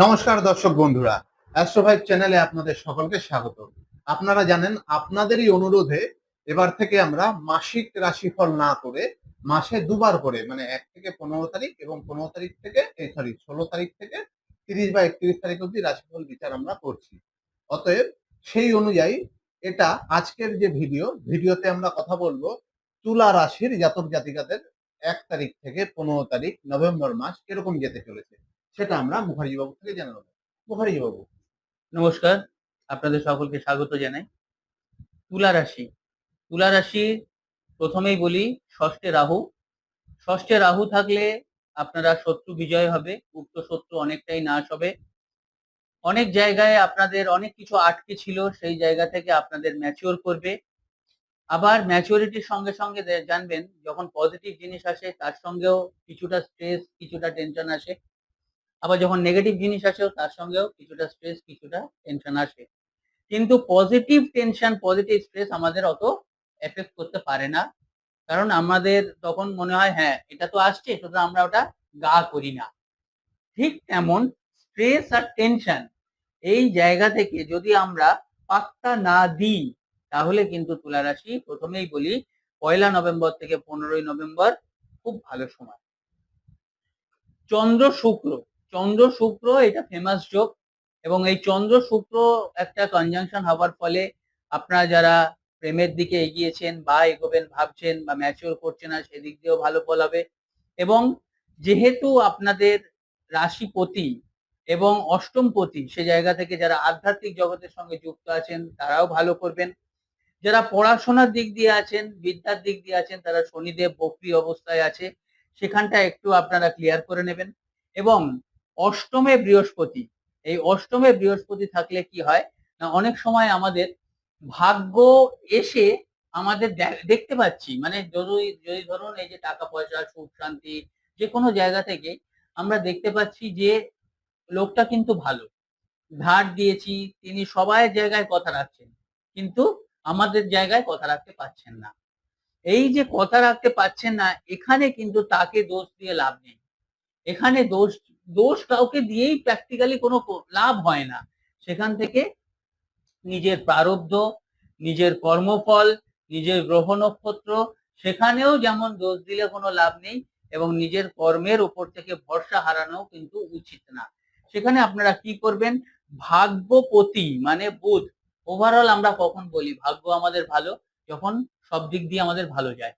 নমস্কার দর্শক বন্ধুরা অ্যাস্ট্রোভাইভ চ্যানেলে আপনাদের সকলকে স্বাগত। আপনারা জানেন, আপনাদেরই অনুরোধে এবার থেকে আমরা মাসিক রাশিফল না করে মাসে দুবার করে মানে এক থেকে পনেরো তারিখ এবং পনেরো তারিখ থেকে সরি ষোলো তারিখ থেকে তিরিশ বা একত্রিশ তারিখ অব্দি রাশিফল বিচার আমরা করছি। অতএব সেই অনুযায়ী এটা আজকের যে ভিডিও, ভিডিওতে আমরা কথা বলব তুলা রাশির জাতক জাতিকাদের এক তারিখ থেকে পনেরো তারিখ, নভেম্বর মাস কীরকম যেতে চলেছে। সেটা আমরা মুখার্জি বাবু থেকে জেনে মুখার্জি বাবু নমস্কার। আপনাদের সকলকে স্বাগত জানাই। তুলা রাশি তুলা রাশি প্রথমেই বলি, ষষ্ঠে রাহু। ষষ্ঠে রাহু থাকলে আপনারা শত্রু বিজয় হবে, উক্ত শত্রু অনেকটাই নাশ হবে। অনেক জায়গায় আপনাদের অনেক কিছু আটকে ছিল, সেই জায়গা থেকে আপনাদের ম্যাচিওর করবে। আবার ম্যাচুরিটির সঙ্গে সঙ্গে জানবেন, যখন পজিটিভ জিনিস আসে, তার সঙ্গেও কিছুটা স্ট্রেস কিছুটা টেনশন আসে। আবার যখন নেগেটিভ জিনিস আসেও তার সঙ্গেও কিছুটা স্ট্রেস কিছুটা টেনশন আসে। কিন্তু পজিটিভ টেনশন পজিটিভ স্ট্রেস আমাদের অত এফেক্ট করতে পারে না। কারণ আমাদের তখন মনে হয় হ্যাঁ এটা তো আসছে, সুতরাং আমরা ওটা গা করি না। ঠিক তেমন স্ট্রেস আর টেনশন এই জায়গা থেকে যদি আমরা পাত্তা না দিই, তাহলে কিন্তু তুলা রাশি প্রথমেই বলি, পয়লা নভেম্বর থেকে পনেরোই নভেম্বর খুব ভালো সময়। চন্দ্র শুক্র চন্দ্র শুক্র এটা ফেমাস যোগ এবং এই চন্দ্র শুক্র একটা কনজাংশন হওয়ার ফলে আপনারা যারা প্রেমের দিকে এগিয়েছেন বা এগোবেন, ভাবছেন বা ম্যাচিওর করছে না সেদিক দিয়েও ভালো ফল হবে এবং যেহেতু আপনাদের রাশিপতি এবং অষ্টমপতি সে জায়গা থেকে যারা আধ্যাত্মিক জগতের সঙ্গে যুক্ত আছেন, তারাও ভালো করবেন। যারা পড়াশোনার দিক দিয়ে আছেন, বিদ্যার দিক দিয়ে আছেন, তারা শনিদেব, বক্রি অবস্থায় আছে, সেখানটা একটু আপনারা ক্লিয়ার করে নেবেন এবং অষ্টমে বৃহস্পতি। এই অষ্টমে বৃহস্পতি থাকলে কি হয়? না, অনেক সময় আমাদের ভাগ্য এসে আমাদের দেখতে পাচ্ছি। মানে যদি যদি ধরুন এই যে টাকা পয়সা, সুখ, শান্তি যে কোনো জায়গা থেকে আমরা দেখতে পাচ্ছি যে লোকটা কিন্তু ভালো। ধার দিয়েছি, তিনি সবাই জায়গায় কথা রাখছেন, কিন্তু আমাদের জায়গায় কথা রাখতে পারছেন না। এই যে কথা রাখতে পারছেন না, এখানে কিন্তু তাকে দোষ দিয়ে লাভ নেই। এখানে দোষ দোষ কাউকে দিয়েই প্র্যাকটিক্যালি কোনো লাভ হয় না। সেখান থেকে নিজের প্রারব্ধ, নিজের কর্মফল, নিজের গ্রহ নক্ষত্র সেখানেও যেমন দোষ দিলে কোনো লাভ নেই এবং নিজের কর্মের উপর থেকে ভরসা হারানো কিন্তু উচিত না। সেখানে আপনারা কি করবেন? ভাগ্যপতি মানে বুধ। ওভারঅল আমরা কখন বলি? ভাগ্য আমাদের ভালো, যখন সব দিক দিয়ে আমাদের ভালো যায়।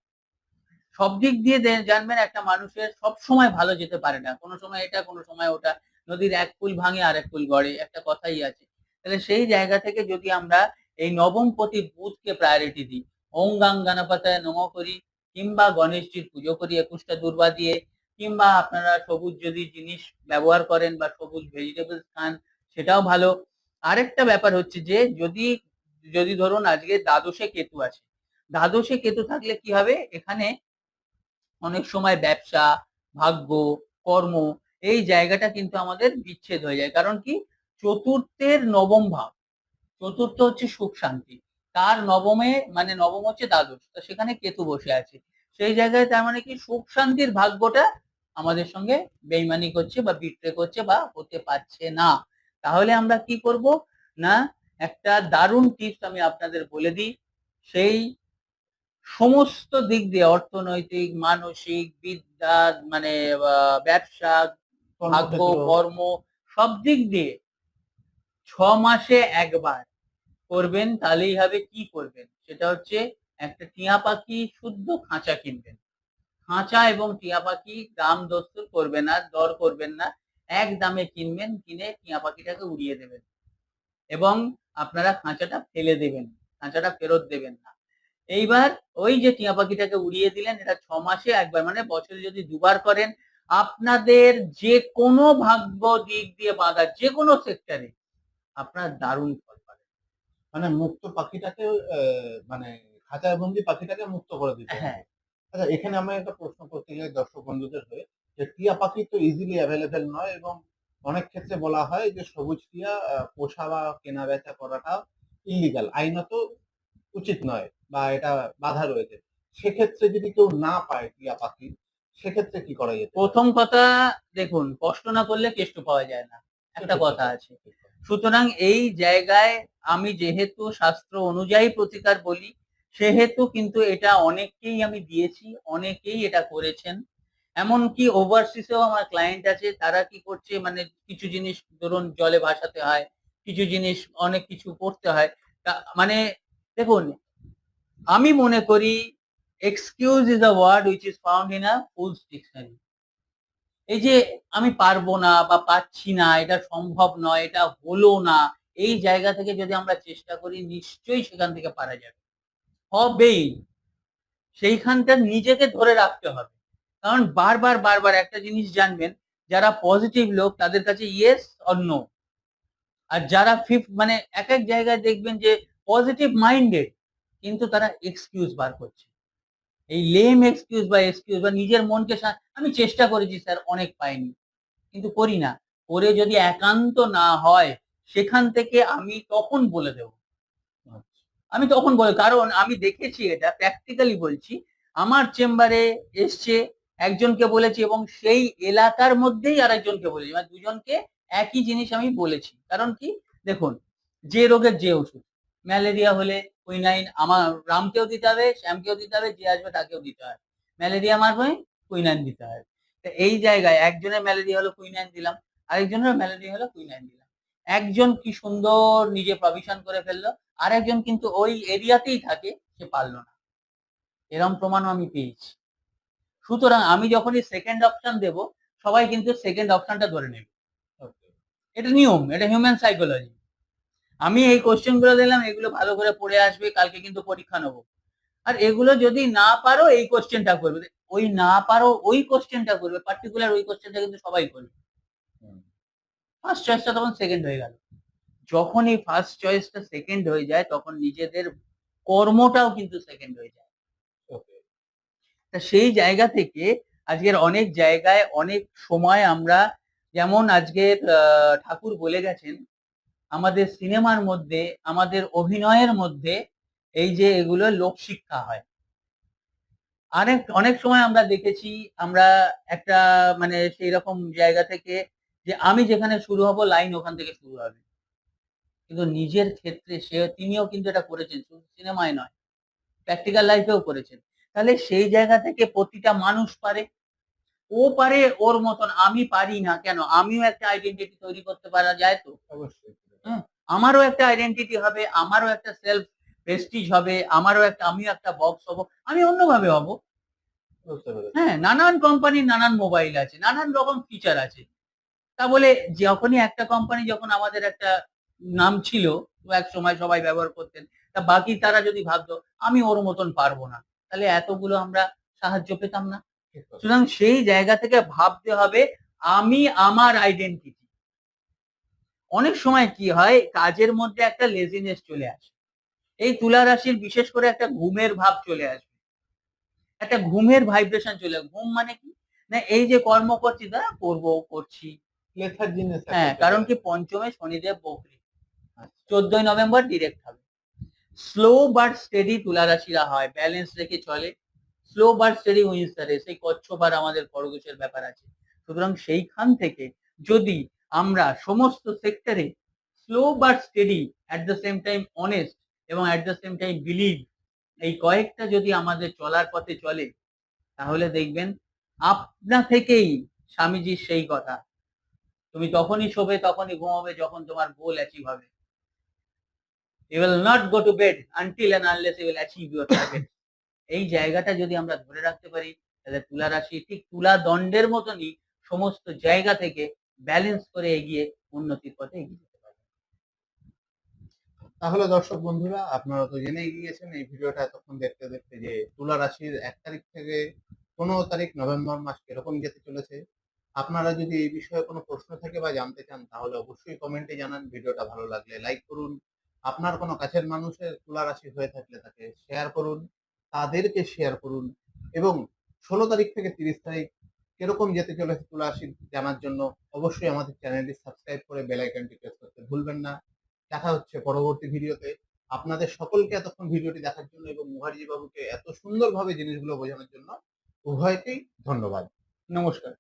সব দিক দিয়ে জানবেন একটা মানুষের সব সময় ভালো যেতে পারে না। কোনো সময় এটা, কোনো সময় ওটা। নদীর এক কুল ভাঙে আর এক কুল গড়ে। একটা কথাই আছে। তাহলে সেই জায়গা থেকে যদি আমরা এই নবমপতি বুধকে প্রায়োরিটি দিই ওং গাং গণপতায় নম করি, কিংবা গণেশজির পুজো করি একুশটা দুর্বা দিয়ে, কিংবা আপনারা সবুজ যদি জিনিস ব্যবহার করেন বা সবুজ ভেজিটেবলস খান, সেটাও ভালো। আরেকটা ব্যাপার হচ্ছে যে, যদি যদি ধরুন আজকে দ্বাদশে কেতু আছে, দ্বাদশে কেতু থাকলে কি হবে? এখানে অনেক সময় ব্যবসা, ভাগ্য, কর্ম এই জায়গাটা কিন্তু আমাদের বিচ্ছেদ হয়ে যায়। কারণ কি? চতুর্থের নবম ভাব। চতুর্থ হচ্ছে সুখ শান্তি। তার নবমে মানে নবম হচ্ছে দ্বাদশ। তো সেখানে কেতু বসে আছে। সেই জায়গায় তার মানে কি? সুখ শান্তির ভাগ্যটা আমাদের সঙ্গে বেইমানি করছে বা বিট্রে করছে বা হতে পারছে না। তাহলে আমরা কি করব? না, একটা দারুণ টিপস আমি আপনাদের বলে দিই। সেই সমস্ত দিক দিয়ে অর্থনৈতিক মানসিক বিদ্যা মানে ব্যবসা ভাগ্য কর্ম সব দিক দিয়ে ছ মাসে একবার করবেন তাহলেই হবে কি করবেন? সেটা হচ্ছে একটা টিয়া পাখি শুদ্ধ খাঁচা কিনবেন। খাঁচা এবং টিয়া পাখি দাম দস্তুর করবেন না দর করবেন না এক দামে কিনবেন কিনে টিয়া পাখিটাকে উড়িয়ে দেবেন। এবং আপনারা খাঁচাটা ফেলে দেবেন খাঁচাটা ফেরত দেবেন না। এইবার ওই যে টিয়া পাখিটাকে উড়িয়ে দিলেন এটা ছ মাসে একবার মানে বছরে যদি দুবার করেন আপনাদের যে কোনো ভাগ্য দিক দিয়ে বাঁধা যে কোনো সেক্টরে আপনার দারুণ ফল পাবেন। মানে মুক্ত পাখিটাকে মানে খাঁচায় বন্দি পাখিটাকে মুক্ত করে দিতে হ্যাঁ। আচ্ছা এখানে আমি একটা প্রশ্ন করতে চাই দর্শক বন্ধুদের হয়ে যে টিয়া পাখি তো ইজিলি অ্যাভেলেবেল নয় এবং অনেক ক্ষেত্রে বলা হয় যে সবুজ টিয়া পোষা বা কেনা বেচা করাটা ইলিগাল আইনত উচিত নয়। বা এটা বাধা রয়েছে, সেক্ষেত্রে যদি কেউ না পায় টিয়া পাখি সেক্ষেত্রে কি করা যেতে প্রথম কথা দেখুন, কষ্ট না করলে কেষ্ট পাওয়া যায় না। একটা কথা আছে। সুতরাং এই জায়গায় আমি যেহেতু শাস্ত্র অনুযায়ী প্রতিকার বলি, সেহেতু কিন্তু এটা অনেককেই আমি দিয়েছি, অনেকেই এটা করেছেন। এমনকি ওভারসিসেও আমার ক্লায়েন্ট আছে, তারা কি করছে মানে কিছু জিনিস ধরুন জলে ভাসাতে হয়, কিছু জিনিস অনেক কিছু করতে হয় মানে দেখুন আমি মনে করি excuse is a word which is found in a fool's dictionary এই যে আমি পারব না বা পাচ্ছি না, এটা সম্ভব নয়, এটা হলো না, এই জায়গা থেকে যদি আমরা চেষ্টা করি, নিশ্চয়ই সেখান থেকে পারা যাবে। হবেই। সেইখানটা নিজেকে ধরে রাখতে হবে। কারণ বারবার বারবার একটা জিনিস জানবেন, যারা পজিটিভ লোক, তাদের কাছে ইয়েস অর নো আর যারা ফিফ মানে এক এক জায়গায় দেখবেন যে পজিটিভ মাইন্ডেড কিন্তু তারা এক্সকিউজ বার করছে। এই লেম এক্সকিউজ বা এক্সকিউজ বা নিজের মনকে আমি চেষ্টা করেছি স্যার অনেক পাইনি। কিন্তু করি না। করে যদি একান্ত না হয়, সেখান থেকে আমি তখন বলে দেব। আমি তখন বলে, কারণ আমি দেখেছি এটা প্র্যাকটিক্যালি বলছি, আমার চেম্বারে এসছে, একজনকে বলেছি এবং সেই এলাকার মধ্যেই আর একজনকে বলেছি। মানে দুজনকে একই জিনিস আমি বলেছি। কারণ কি? দেখুন, যে রোগের যে ওষুধ, ম্যালেরিয়া হলে কুইনাইন আমার রামকেও দিতে হবে, শ্যামকেও দিতে হবে, যে আসবে তাকেও দিতে হবে ম্যালেরিয়া মারবে কুইনাইন দিতে হবে তো এই জায়গায় একজনের ম্যালেরিয়া হলো কুইনাইন দিলাম, আরেকজনের ম্যালেরিয়া হলো কুইনাইন দিলাম। একজন কি সুন্দর নিজে প্রভিশন করে ফেলল, আরেকজন কিন্তু ওই এরিয়াতেই থাকে, সে পারল না। এরম প্রমাণও আমি পেয়েছি। সুতরাং আমি যখনই সেকেন্ড অপশন দেব, সবাই কিন্তু সেকেন্ড অপশনটা ধরে নেবে। এটা নিয়ম, এটা হিউম্যান সাইকোলজি আমি এই কোশ্চেনগুলো দিলাম এগুলো ভালো করে পড়ে আসবে কালকে কিন্তু পরীক্ষা নেব। আর এগুলো যদি না পারো এই কোশ্চেনটা করবে। ওই না পারো ওই কোশ্চেনটা করবে। পার্টিকুলার ওই কোশ্চেনটা কিন্তু সবাই করবে। ফার্স্ট চয়েসটা তখন সেকেন্ড হয়ে গেল। যখন এই ফার্স্ট চয়েসটা সেকেন্ড হয়ে যায় তখন নিজেদের কর্মটাও কিন্তু সেকেন্ড হয়ে যায়। তা সেই জায়গা থেকে আজকের অনেক জায়গায় অনেক সময় আমরা যেমন আজকের ঠাকুর বলে গেছেন আমাদের সিনেমার মধ্যে, আমাদের অভিনয়ের মধ্যে এই যে এগুলো লোকশিক্ষা হয়। অনেক অনেক সময় আমরা দেখেছি, আমরা একটা মানে সেই রকম জায়গা থেকে যে আমি যেখানে শুরু হব, লাইন ওখান থেকে শুরু হবে। কিন্তু নিজের ক্ষেত্রে সে, তিনিও কিন্তু এটা করেছেন, শুধু সিনেমায় নয়, প্র্যাকটিক্যাল লাইফেও করেছেন। তাহলে সেই জায়গা থেকে প্রতিটা মানুষ পারে। ও পারে ওর মতন, আমি পারি না কেন? আমিও একটা আইডেন্টিটি তৈরি করতে পারা যায় তো? অবশ্যই। আমারও একটা আইডেন্টিটি হবে আমারও একটা সেলফ প্রেস্টিজ হবে আমারও একটা আমিও একটা বক্স হব আমি অন্যভাবে হব। হ্যাঁ নানান কোম্পানির নানান মোবাইল আছে নানান রকম ফিচার আছে। তা বলে যখনই একটা কোম্পানি যখন আমাদের একটা নাম ছিল এক সময় সবাই ব্যবহার করতেন তা বাকি তারা যদি ভাবতো আমি ওর মতন পারব না তাহলে এতগুলো আমরা সাহায্য পেতাম না। সুতরাং সেই জায়গা থেকে ভাবতে হবে আমি আমার আইডেন্টিটি অনেক সময় কি হয় কাজের মধ্যে একটা লেজিনেস চলে আসে। এই তুলা রাশির বিশেষ করে একটা ঘুমের ভাব চলে আসবে। একটা ঘুমের ভাইব্রেশন চলে ঘুম মানে কি? না এই যে কর্ম করছি দাঁড়া করব করছি। হ্যাঁ কারণ কি পঞ্চমে শনিদেব বকরি। আচ্ছা। চোদ্দই নভেম্বর ডিরেক্ট হবে। স্লো বাট স্টেডি তুলা রাশিরা হয়। ব্যালেন্স রেখে চলে। স্লো বাট স্টেডি উইন্স সেই এই কচ্ছবার আমাদের খরগোশের ব্যাপার আছে। সুতরাং সেইখান থেকে যদি আমরা সমস্ত সেক্টরে slow but steady at the same time honest এবং at the same time believe এই কয়েকটা যদি আমাদের চলার পথে চলে, তাহলে দেখবেন আপনা থেকেই স্বামীজির সেই কথা। তুমি তখনই শোবে, তখনই ঘুমাবে, যখন তোমার গোল অ্যাচিভ হবে। You will not go to bed until and unless you will achieve your target এই জায়গাটা যদি আমরা ধরে রাখতে পারি, তাহলে তুলা রাশি ঠিক তুলা দণ্ডের মতনই সমস্ত জায়গা থেকে ব্যালেন্স করে এগিয়ে উন্নতির পথে এগিয়ে যেতে পারে তাহলে দর্শক বন্ধুরা, আপনারা তো জেনেই গিয়েছেন এই ভিডিওটা এতক্ষণ দেখতে দেখতে যে তুলা রাশির এক তারিখ থেকে পনেরো তারিখ নভেম্বর মাস কীরকম যেতে চলেছে। আপনারা যদি এই বিষয়ে কোনো প্রশ্ন থাকে বা জানতে চান, তাহলে অবশ্যই কমেন্টে জানান। ভিডিওটা ভালো লাগলে লাইক করুন। আপনার কোনো কাছের মানুষের তুলা রাশি হয়ে থাকলে তাকে শেয়ার করুন। তাদেরকে শেয়ার করুন। এবং ষোলো তারিখ থেকে তিরিশ তারিখ কীরকম যেতে চলেছে শিল্পী, জানার জন্য অবশ্যই আমাদের চ্যানেলটি সাবস্ক্রাইব করে বেল আইকনটি প্রেস করতে ভুলবেন না। দেখা হচ্ছে পরবর্তী ভিডিওতে। আপনাদের সকলকে এতক্ষণ ভিডিওটি দেখার জন্য এবং মুখার্জি বাবুকে এত সুন্দরভাবে জিনিসগুলো বোঝানোর জন্য উভয়কেই ধন্যবাদ। নমস্কার।